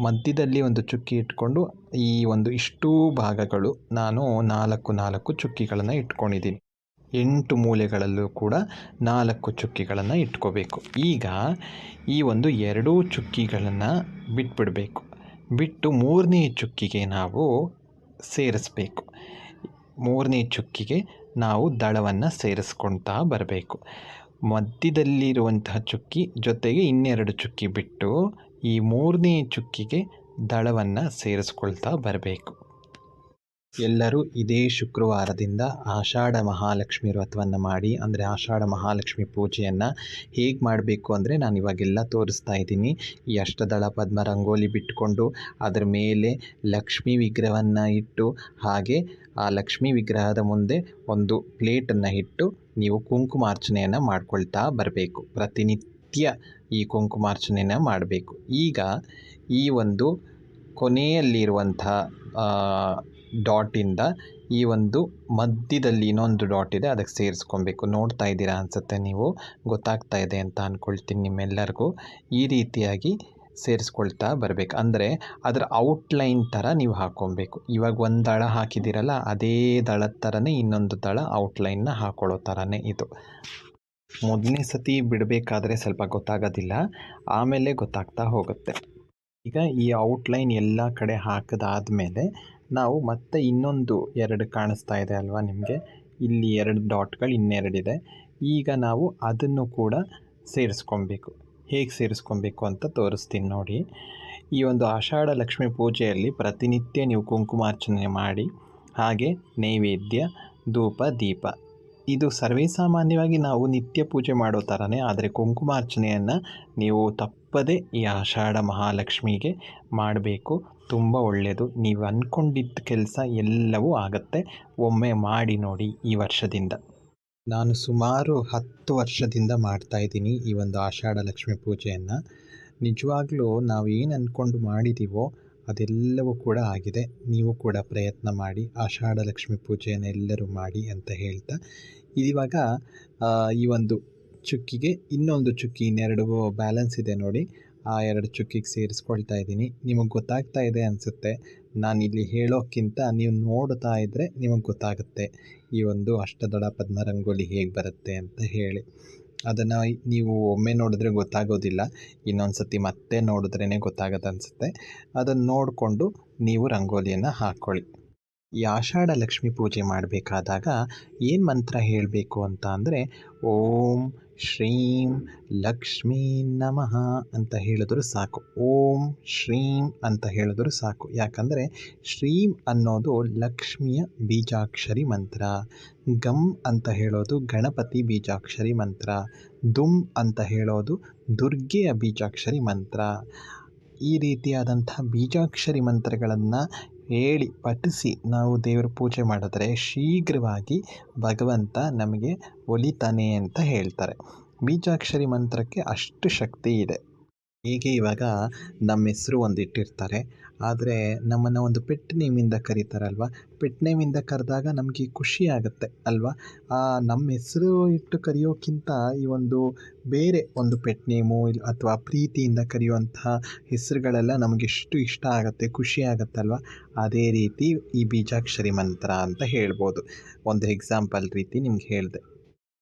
ಮಧ್ಯದಲ್ಲಿ ಒಂದು ಚುಕ್ಕಿ ಇಟ್ಕೊಂಡು ಈ ಒಂದು ಇಷ್ಟೂ ಭಾಗಗಳು ನಾನು ನಾಲ್ಕು ನಾಲ್ಕು ಚುಕ್ಕಿಗಳನ್ನು ಇಟ್ಕೊಂಡಿದ್ದೀನಿ. ಎಂಟು ಮೂಲೆಗಳಲ್ಲೂ ಕೂಡ ನಾಲ್ಕು ಚುಕ್ಕಿಗಳನ್ನು ಇಟ್ಕೋಬೇಕು. ಈಗ ಈ ಒಂದು ಎರಡೂ ಚುಕ್ಕಿಗಳನ್ನು ಬಿಟ್ಬಿಡಬೇಕು. ಬಿಟ್ಟು ಮೂರನೇ ಚುಕ್ಕಿಗೆ ನಾವು ಸೇರಿಸ್ಬೇಕು. ಮೂರನೇ ಚುಕ್ಕಿಗೆ ನಾವು ದಳವನ್ನು ಸೇರಿಸ್ಕೊಳ್ತಾ ಬರಬೇಕು. ಮಧ್ಯದಲ್ಲಿರುವಂತಹ ಚುಕ್ಕಿ ಜೊತೆಗೆ ಇನ್ನೆರಡು ಚುಕ್ಕಿ ಬಿಟ್ಟು ಈ ಮೂರನೇ ಚುಕ್ಕಿಗೆ ದಳವನ್ನು ಸೇರಿಸ್ಕೊಳ್ತಾ ಬರಬೇಕು. ಎಲ್ಲರೂ ಇದೇ ಶುಕ್ರವಾರದಿಂದ ಆಷಾಢ ಮಹಾಲಕ್ಷ್ಮಿ ವ್ರತವನ್ನು ಮಾಡಿ, ಅಂದರೆ ಆಷಾಢ ಮಹಾಲಕ್ಷ್ಮಿ ಪೂಜೆಯನ್ನು ಹೇಗೆ ಮಾಡಬೇಕು ಅಂದರೆ ನಾನು ಇವಾಗೆಲ್ಲ ತೋರಿಸ್ತಾ ಇದ್ದೀನಿ. ಈ ಅಷ್ಟದಳ ಪದ್ಮ ರಂಗೋಲಿ ಬಿಟ್ಕೊಂಡು ಅದರ ಮೇಲೆ ಲಕ್ಷ್ಮಿ ವಿಗ್ರಹವನ್ನು ಇಟ್ಟು, ಹಾಗೆ ಆ ಲಕ್ಷ್ಮಿ ವಿಗ್ರಹದ ಮುಂದೆ ಒಂದು ಪ್ಲೇಟನ್ನು ಇಟ್ಟು ನೀವು ಕುಂಕುಮಾರ್ಚನೆಯನ್ನು ಮಾಡ್ಕೊಳ್ತಾ ಬರಬೇಕು. ಪ್ರತಿನಿತ್ಯ ಈ ಕುಂಕುಮಾರ್ಚನೆಯನ್ನು ಮಾಡಬೇಕು. ಈಗ ಈ ಒಂದು ಕೊನೆಯಲ್ಲಿರುವಂಥ ಡಾಟಿಂದ ಈ ಒಂದು ಮಧ್ಯದಲ್ಲಿ ಇನ್ನೊಂದು ಡಾಟ್ ಇದೆ, ಅದಕ್ಕೆ ಸೇರಿಸ್ಕೊಬೇಕು. ನೋಡ್ತಾ ಇದ್ದೀರಾ ಅನಿಸುತ್ತೆ ನೀವು? ಗೊತ್ತಾಗ್ತಾ ಇದೆ ಅಂತ ಅಂದ್ಕೊಳ್ತೀನಿ ನಿಮ್ಮೆಲ್ಲರಿಗೂ. ಈ ರೀತಿಯಾಗಿ ಸೇರಿಸ್ಕೊಳ್ತಾ ಬರಬೇಕು. ಅಂದರೆ ಅದರ ಔಟ್ಲೈನ್ ಥರ ನೀವು ಹಾಕ್ಕೊಬೇಕು ಇವಾಗ ಒಂದು ದಳ ಹಾಕಿದ್ದೀರಲ್ಲ, ಅದೇ ದಳದ ಥರನೇ ಇನ್ನೊಂದು ದಳ ಔಟ್ಲೈನ್ನ ಹಾಕೊಳ್ಳೋ ಥರನೇ ಇದು. ಮೊದಲನೇ ಸತಿ ಬಿಡಬೇಕಾದ್ರೆ ಸ್ವಲ್ಪ ಗೊತ್ತಾಗೋದಿಲ್ಲ, ಆಮೇಲೆ ಗೊತ್ತಾಗ್ತಾ ಹೋಗುತ್ತೆ. ಈಗ ಈ ಔಟ್ಲೈನ್ ಎಲ್ಲ ಕಡೆ ಹಾಕಿದಾದ್ಮೇಲೆ ನಾವು ಮತ್ತೆ ಇನ್ನೊಂದು ಎರಡು ಕಾಣಿಸ್ತಾ ಇದೆ ಅಲ್ವಾ ನಿಮಗೆ? ಇಲ್ಲಿ ಎರಡು ಡಾಟ್ಗಳು ಇನ್ನೆರಡಿದೆ ಈಗ ನಾವು ಅದನ್ನು ಕೂಡ ಸೇರಿಸ್ಕೊಬೇಕು. ಹೇಗೆ ಸೇರಿಸ್ಕೊಬೇಕು ಅಂತ ತೋರಿಸ್ತೀನಿ ನೋಡಿ. ಈ ಒಂದು ಆಷಾಢ ಲಕ್ಷ್ಮಿ ಪೂಜೆಯಲ್ಲಿ ಪ್ರತಿನಿತ್ಯ ನೀವು ಕುಂಕುಮಾರ್ಚನೆ ಮಾಡಿ, ಹಾಗೆ ನೈವೇದ್ಯ, ಧೂಪ, ದೀಪ ಇದು ಸರ್ವೇಸಾಮಾನ್ಯವಾಗಿ ನಾವು ನಿತ್ಯ ಪೂಜೆ ಮಾಡೋ ಥರನೇ ಆದರೆ ಕುಂಕುಮಾರ್ಚನೆಯನ್ನು ನೀವು ತಪ್ಪದೆ ಈ ಆಷಾಢ ಮಹಾಲಕ್ಷ್ಮಿಗೆ ಮಾಡಬೇಕು. ತುಂಬ ಒಳ್ಳೆಯದು ನೀವು ಅಂದ್ಕೊಂಡಿದ್ದ ಕೆಲಸ ಎಲ್ಲವೂ ಆಗುತ್ತೆ. ಒಮ್ಮೆ ಮಾಡಿ ನೋಡಿ ಈ ವರ್ಷದಿಂದ. ನಾನು ಸುಮಾರು ಹತ್ತು ವರ್ಷದಿಂದ ಮಾಡ್ತಾ ಇದ್ದೀನಿ ಈ ಒಂದು ಆಷಾಢ ಲಕ್ಷ್ಮಿ ಪೂಜೆಯನ್ನು. ನಿಜವಾಗ್ಲೂ ನಾವು ಏನು ಅಂದ್ಕೊಂಡು ಮಾಡಿದ್ದೀವೋ ಅದೆಲ್ಲವೂ ಕೂಡ ಆಗಿದೆ. ನೀವು ಕೂಡ ಪ್ರಯತ್ನ ಮಾಡಿ ಆಷಾಢ ಲಕ್ಷ್ಮಿ ಪೂಜೆಯನ್ನು ಎಲ್ಲರೂ ಮಾಡಿ ಅಂತ ಹೇಳ್ತಾ ಇವಾಗ ಈ ಒಂದು ಚುಕ್ಕಿಗೆ ಇನ್ನೊಂದು ಚುಕ್ಕಿ, ಇನ್ನೆರಡು ಬ್ಯಾಲೆನ್ಸ್ ಇದೆ ನೋಡಿ. ಆ ಎರಡು ಚುಕ್ಕಿಗೆ ಸೇರಿಸ್ಕೊಳ್ತಾ ಇದ್ದೀನಿ. ನಿಮಗೆ ಗೊತ್ತಾಗ್ತಾ ಇದೆ ಅನಿಸುತ್ತೆ. ಇಲ್ಲಿ ಹೇಳೋಕ್ಕಿಂತ ನೀವು ನೋಡ್ತಾ ಇದ್ದರೆ ನಿಮಗೆ ಗೊತ್ತಾಗುತ್ತೆ ಈ ಒಂದು ಅಷ್ಟದಳ ಪದ್ಮ ರಂಗೋಲಿ ಹೇಗೆ ಬರುತ್ತೆ ಅಂತ ಹೇಳಿ. ಅದನ್ನು ನೀವು ಒಮ್ಮೆ ನೋಡಿದ್ರೆ ಗೊತ್ತಾಗೋದಿಲ್ಲ. ಇನ್ನೊಂದು ಸತಿ ಮತ್ತೆ ನೋಡಿದ್ರೇ ಗೊತ್ತಾಗತ್ತೆ ಅನಿಸುತ್ತೆ ಅದನ್ನು ನೋಡಿಕೊಂಡು ನೀವು ರಂಗೋಲಿಯನ್ನು ಹಾಕ್ಕೊಳ್ಳಿ ಈ ಆಷಾಢ ಲಕ್ಷ್ಮಿ ಪೂಜೆ ಮಾಡಬೇಕಾದಾಗ ಏನು ಮಂತ್ರ ಹೇಳಬೇಕು ಅಂತ ಅಂದರೆ, ಓಂ ಶ್ರೀಂ ಲಕ್ಷ್ಮೀ ನಮಃ ಅಂತ ಹೇಳಿದ್ರು ಸಾಕು. ಓಂ ಶ್ರೀಂ ಅಂತ ಹೇಳಿದ್ರು ಸಾಕು. ಯಾಕಂದರೆ ಶ್ರೀಂ ಅನ್ನೋದು ಲಕ್ಷ್ಮಿಯ ಬೀಜಾಕ್ಷರಿ ಮಂತ್ರ. ಗಮ್ ಅಂತ ಹೇಳೋದು ಗಣಪತಿ ಬೀಜಾಕ್ಷರಿ ಮಂತ್ರ. ದುಮ್ ಅಂತ ಹೇಳೋದು ದುರ್ಗೆಯ ಬೀಜಾಕ್ಷರಿ ಮಂತ್ರ. ಈ ರೀತಿಯಾದಂಥ ಬೀಜಾಕ್ಷರಿ ಮಂತ್ರಗಳನ್ನು ಹೇಳಿ ಪಠಿಸಿ ನಾವು ದೇವರ ಪೂಜೆ ಮಾಡಿದ್ರೆ ಶೀಘ್ರವಾಗಿ ಭಗವಂತ ನಮಗೆ ಒಲಿತಾನೆ ಅಂತ ಹೇಳ್ತಾರೆ. ಬೀಜಾಕ್ಷರಿ ಮಂತ್ರಕ್ಕೆ ಅಷ್ಟು ಶಕ್ತಿ ಇದೆ. ಹೀಗೆ ಇವಾಗ ನಮ್ಮ ಹೆಸರು ಒಂದು ಇಟ್ಟಿರ್ತಾರೆ ಆದರೆ ನಮ್ಮನ್ನು ಒಂದು ಪೆಟ್ ನೇಮಿಂದ ಕರೀತಾರಲ್ವ? ಪೆಟ್ ನೇಮಿಂದ ಕರೆದಾಗ ನಮಗೆ ಖುಷಿ ಆಗುತ್ತೆ ಅಲ್ವಾ? ನಮ್ಮ ಹೆಸರು ಇಟ್ಟು ಕರೆಯೋಕ್ಕಿಂತ ಈ ಒಂದು ಬೇರೆ ಒಂದು ಪೆಟ್ ನೇಮು ಇಲ್ಲ ಅಥವಾ ಪ್ರೀತಿಯಿಂದ ಕರೆಯುವಂತಹ ಹೆಸರುಗಳೆಲ್ಲ ನಮಗೆ ಎಷ್ಟು ಇಷ್ಟ ಆಗುತ್ತೆ, ಖುಷಿ ಆಗುತ್ತಲ್ವ ಅದೇ ರೀತಿ ಈ ಬೀಜಾಕ್ಷರಿ ಮಂತ್ರ ಅಂತ ಹೇಳ್ಬೋದು. ಒಂದು ಎಕ್ಸಾಂಪಲ್ ರೀತಿ ನಿಮ್ಗೆ ಹೇಳಿದೆ.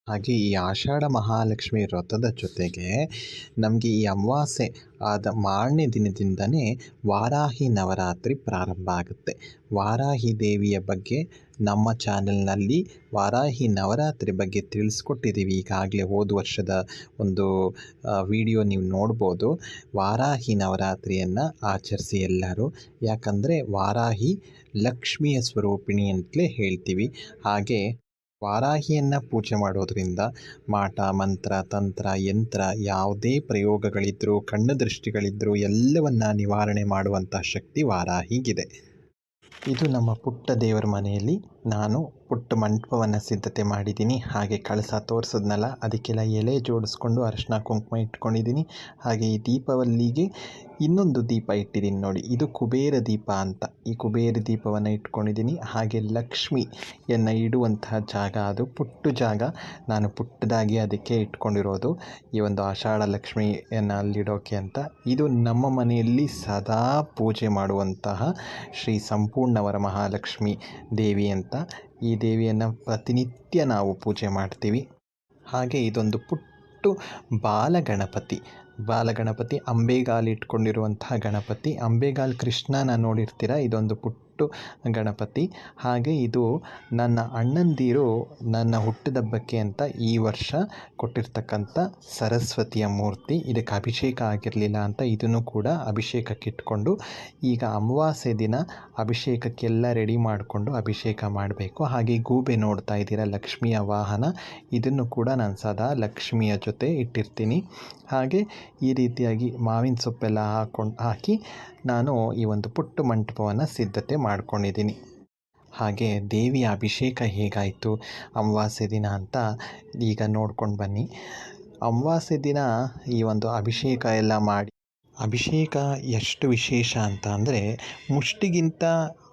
ಹಾಗೆ ಈ ಆಷಾಢ ಮಹಾಲಕ್ಷ್ಮಿ ವ್ರತದ ಜೊತೆಗೆ ನಮಗೆ ಈ ಅಮಾವಾಸ್ಯೆ ಆದ ಮಾರನೇ ದಿನದಿಂದನೇ ವಾರಾಹಿ ನವರಾತ್ರಿ ಪ್ರಾರಂಭ ಆಗುತ್ತೆ. ವಾರಾಹಿ ದೇವಿಯ ಬಗ್ಗೆ ನಮ್ಮ ಚಾನೆಲ್ನಲ್ಲಿ ವಾರಾಹಿ ನವರಾತ್ರಿ ಬಗ್ಗೆ ತಿಳಿಸ್ಕೊಟ್ಟಿದ್ದೀವಿ. ಈಗಾಗಲೇ ಹೋದ ವರ್ಷದ ಒಂದು ವಿಡಿಯೋ ನೀವು ನೋಡ್ಬೋದು. ವಾರಾಹಿ ನವರಾತ್ರಿಯನ್ನು ಆಚರಿಸಿ ಎಲ್ಲರೂ. ಯಾಕಂದರೆ ವಾರಾಹಿ ಲಕ್ಷ್ಮಿಯ ಸ್ವರೂಪಿಣಿ ಅಂತಲೇ ಹೇಳ್ತೀವಿ. ಹಾಗೆ ವಾರಾಹಿಯನ್ನು ಪೂಜೆ ಮಾಡೋದರಿಂದ ಮಾಟ, ಮಂತ್ರ, ತಂತ್ರ, ಯಂತ್ರ ಯಾವುದೇ ಪ್ರಯೋಗಗಳಿದ್ದರೂ ಕಣ್ಣು ದೃಷ್ಟಿಗಳಿದ್ದರೂ ಎಲ್ಲವನ್ನು ನಿವಾರಣೆ ಮಾಡುವಂಥ ಶಕ್ತಿ ವಾರಾಹಿಗಿದೆ. ಇದು ನಮ್ಮ ಪುಟ್ಟ ದೇವರ ಮನೆಯಲ್ಲಿ ನಾನು ಪುಟ್ಟ ಮಂಟಪವನ್ನು ಸಿದ್ಧತೆ ಮಾಡಿದ್ದೀನಿ. ಹಾಗೆ ಕಳಸ ತೋರಿಸಿದ್ನಲ್ಲ, ಅದಕ್ಕೆಲ್ಲ ಎಲೆ ಜೋಡಿಸ್ಕೊಂಡು ಅರಶಿನ ಕುಂಕುಮ ಇಟ್ಕೊಂಡಿದ್ದೀನಿ. ಹಾಗೆ ಈ ದೀಪಾವಳಿಗೆ ಇನ್ನೊಂದು ದೀಪ ಇಟ್ಟಿದ್ದೀನಿ ನೋಡಿ, ಇದು ಕುಬೇರ ದೀಪ ಅಂತ. ಈ ಕುಬೇರ ದೀಪವನ್ನು ಇಟ್ಕೊಂಡಿದ್ದೀನಿ. ಹಾಗೆ ಲಕ್ಷ್ಮಿಯನ್ನು ಇಡುವಂತಹ ಜಾಗ ಅದು, ಪುಟ್ಟ ಜಾಗ. ನಾನು ಪುಟ್ಟದಾಗಿ ಅದಕ್ಕೆ ಇಟ್ಕೊಂಡಿರೋದು ಈ ಒಂದು ಆಷಾಢ ಲಕ್ಷ್ಮಿಯನ್ನು ಅಲ್ಲಿಡೋಕೆ ಅಂತ. ಇದು ನಮ್ಮ ಮನೆಯಲ್ಲಿ ಸದಾ ಪೂಜೆ ಮಾಡುವಂತಹ ಶ್ರೀ ಸಂಪೂರ್ಣವರ ಮಹಾಲಕ್ಷ್ಮಿ ದೇವಿ ಅಂತ ಈ ದೇವಿಯನ್ನು ಪ್ರತಿನಿತ್ಯ ನಾವು ಪೂಜೆ ಮಾಡ್ತೀವಿ. ಹಾಗೆ ಇದೊಂದು ಪುಟ್ಟು ಬಾಲಗಣಪತಿ. ಬಾಲಗಣಪತಿ ಅಂಬೆಗಾಲಿಟ್ಕೊಂಡಿರುವಂತಹ ಗಣಪತಿ. ಅಂಬೆಗಾಲು ಕೃಷ್ಣನ ನೋಡಿರ್ತೀರ? ಇದೊಂದು ಪುಟ್ಟ ಗಣಪತಿ. ಹಾಗೆ ಇದು ನನ್ನ ಅಣ್ಣಂದಿರು ನನ್ನ ಹುಟ್ಟಿದಬ್ಬಕ್ಕೆ ಅಂತ ಈ ವರ್ಷ ಕೊಟ್ಟಿರ್ತಕ್ಕಂಥ ಸರಸ್ವತಿಯ ಮೂರ್ತಿ. ಇದಕ್ಕೆ ಅಭಿಷೇಕ ಆಗಿರಲಿಲ್ಲ ಅಂತ ಇದನ್ನು ಕೂಡ ಅಭಿಷೇಕಕ್ಕೆ ಇಟ್ಕೊಂಡು ಈಗ ಅಮಾವಾಸ್ಯೆ ದಿನ ಅಭಿಷೇಕಕ್ಕೆಲ್ಲ ರೆಡಿ ಮಾಡಿಕೊಂಡು ಅಭಿಷೇಕ ಮಾಡಬೇಕು. ಹಾಗೆ ಗೂಬೆ ನೋಡ್ತಾ ಇದ್ದೀರ, ಲಕ್ಷ್ಮಿಯ ವಾಹನ. ಇದನ್ನು ಕೂಡ ನಾನು ಸದಾ ಲಕ್ಷ್ಮಿಯ ಜೊತೆ ಇಟ್ಟಿರ್ತೀನಿ. ಹಾಗೆ ಈ ರೀತಿಯಾಗಿ ಮಾವಿನ ಸೊಪ್ಪೆಲ್ಲ ಹಾಕೊಂಡು ಹಾಕಿ ನಾನು ಈ ಒಂದು ಪುಟ್ಟ ಮಂಟಪವನ್ನು ಸಿದ್ಧತೆ ಮಾಡ್ಕೊಂಡಿದ್ದೀನಿ. ಹಾಗೆ ದೇವಿಯ ಅಭಿಷೇಕ ಹೇಗಾಯಿತು? ಅಮಾವಾಸ್ಯೆ ದಿನ ಅಂತ ಈಗ ನೋಡ್ಕೊಂಡು ಬನ್ನಿ. ಅಮಾವಾಸ್ಯೆ ದಿನ ಈ ಒಂದು ಅಭಿಷೇಕ ಎಲ್ಲ ಮಾಡಿ. ಅಭಿಷೇಕ ಎಷ್ಟು ವಿಶೇಷ ಅಂತ ಅಂದರೆ ಮುಷ್ಟಿಗಿಂತ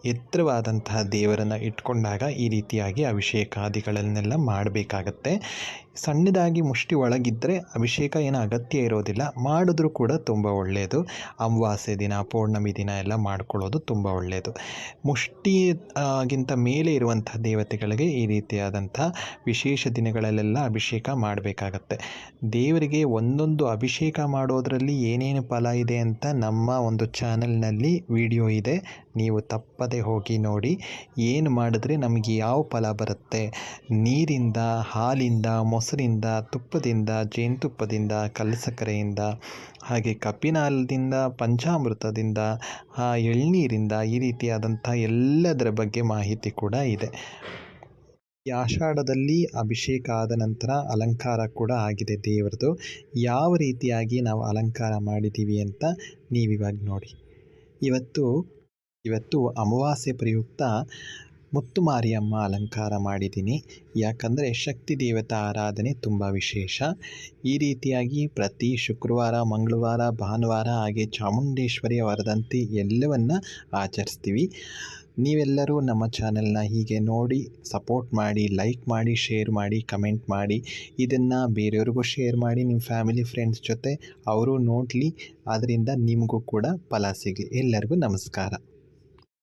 ಎತ್ತರವಾದಂತಹ ದೇವರನ್ನು ಇಟ್ಕೊಂಡಾಗ ಈ ರೀತಿಯಾಗಿ ಅಭಿಷೇಕಾದಿಗಳನ್ನೆಲ್ಲ ಮಾಡಬೇಕಾಗತ್ತೆ. ಸಣ್ಣದಾಗಿ ಮುಷ್ಟಿ ಒಳಗಿದ್ದರೆ ಅಭಿಷೇಕ ಏನು ಅಗತ್ಯ ಇರೋದಿಲ್ಲ, ಮಾಡಿದ್ರೂ ಕೂಡ ತುಂಬ ಒಳ್ಳೆಯದು ಅಮಾವಾಸ್ಯೆ ದಿನ, ಪೌರ್ಣಮಿ ದಿನ ಎಲ್ಲ ಮಾಡ್ಕೊಳ್ಳೋದು ತುಂಬ ಒಳ್ಳೆಯದು ಮುಷ್ಟಿಗಿಂತ ಮೇಲೆ ಇರುವಂಥ ದೇವತೆಗಳಿಗೆ ಈ ರೀತಿಯಾದಂಥ ವಿಶೇಷ ದಿನಗಳಲ್ಲೆಲ್ಲ ಅಭಿಷೇಕ ಮಾಡಬೇಕಾಗತ್ತೆ. ದೇವರಿಗೆ ಒಂದೊಂದು ಅಭಿಷೇಕ ಮಾಡೋದರಲ್ಲಿ ಏನೇನು ಫಲ ಇದೆ ಅಂತ ನಮ್ಮ ಒಂದು ಚಾನಲ್ನಲ್ಲಿ ವಿಡಿಯೋ ಇದೆ. ನೀವು ತಪ್ಪದೆ ಹೋಗಿ ನೋಡಿ, ಏನು ಮಾಡಿದ್ರೆ ನಮಗೆ ಯಾವ ಫಲ ಬರುತ್ತೆ? ನೀರಿಂದ, ಹಾಲಿಂದ ಮೊಸರಿಂದ ತುಪ್ಪದಿಂದ ಜೇನುತುಪ್ಪದಿಂದ ಕಲ್ಲಸಕ್ಕರೆಯಿಂದ, ಹಾಗೆ ಕಬ್ಬಿನ ಹಾಲದಿಂದ ಪಂಚಾಮೃತದಿಂದ ಎಳ್ನೀರಿಂದ ಈ ರೀತಿಯಾದಂಥ ಎಲ್ಲದರ ಬಗ್ಗೆ ಮಾಹಿತಿ ಕೂಡ ಇದೆ. ಈ ಆಷಾಢದಲ್ಲಿ ಅಭಿಷೇಕ ಆದ ನಂತರ ಅಲಂಕಾರ ಕೂಡ ಆಗಿದೆ ದೇವರದು. ಯಾವ ರೀತಿಯಾಗಿ ನಾವು ಅಲಂಕಾರ ಮಾಡಿದ್ದೀವಿ ಅಂತ ನೀವಿವಾಗ ನೋಡಿ. ಇವತ್ತು ಇವತ್ತು ಅಮಾವಾಸ್ಯೆ ಪ್ರಯುಕ್ತ ಮುತ್ತು ಮಾರಿಯಮ್ಮ ಅಲಂಕಾರ ಮಾಡಿದ್ದೀನಿ. ಯಾಕಂದರೆ ಶಕ್ತಿ ದೇವತಾ ಆರಾಧನೆ ತುಂಬ ವಿಶೇಷ. ಈ ರೀತಿಯಾಗಿ ಪ್ರತಿ ಶುಕ್ರವಾರ, ಮಂಗಳವಾರ, ಭಾನುವಾರ ಹಾಗೆ ಚಾಮುಂಡೇಶ್ವರಿಯ ವರದಂತಿ ಎಲ್ಲವನ್ನು ಆಚರಿಸ್ತೀವಿ. ನೀವೆಲ್ಲರೂ ನಮ್ಮ ಚಾನೆಲ್ನ ಹೀಗೆ ನೋಡಿ, ಸಪೋರ್ಟ್ ಮಾಡಿ, ಲೈಕ್ ಮಾಡಿ, ಶೇರ್ ಮಾಡಿ, ಕಮೆಂಟ್ ಮಾಡಿ. ಇದನ್ನು ಬೇರೆಯವ್ರಿಗೂ ಶೇರ್ ಮಾಡಿ, ನಿಮ್ಮ ಫ್ಯಾಮಿಲಿ, ಫ್ರೆಂಡ್ಸ್ ಜೊತೆ ಅವರು ನೋಡಲಿ. ಅದರಿಂದ ನಿಮಗೂ ಕೂಡ ಫಲ ಸಿಗಲಿ. ಎಲ್ಲರಿಗೂ ನಮಸ್ಕಾರ.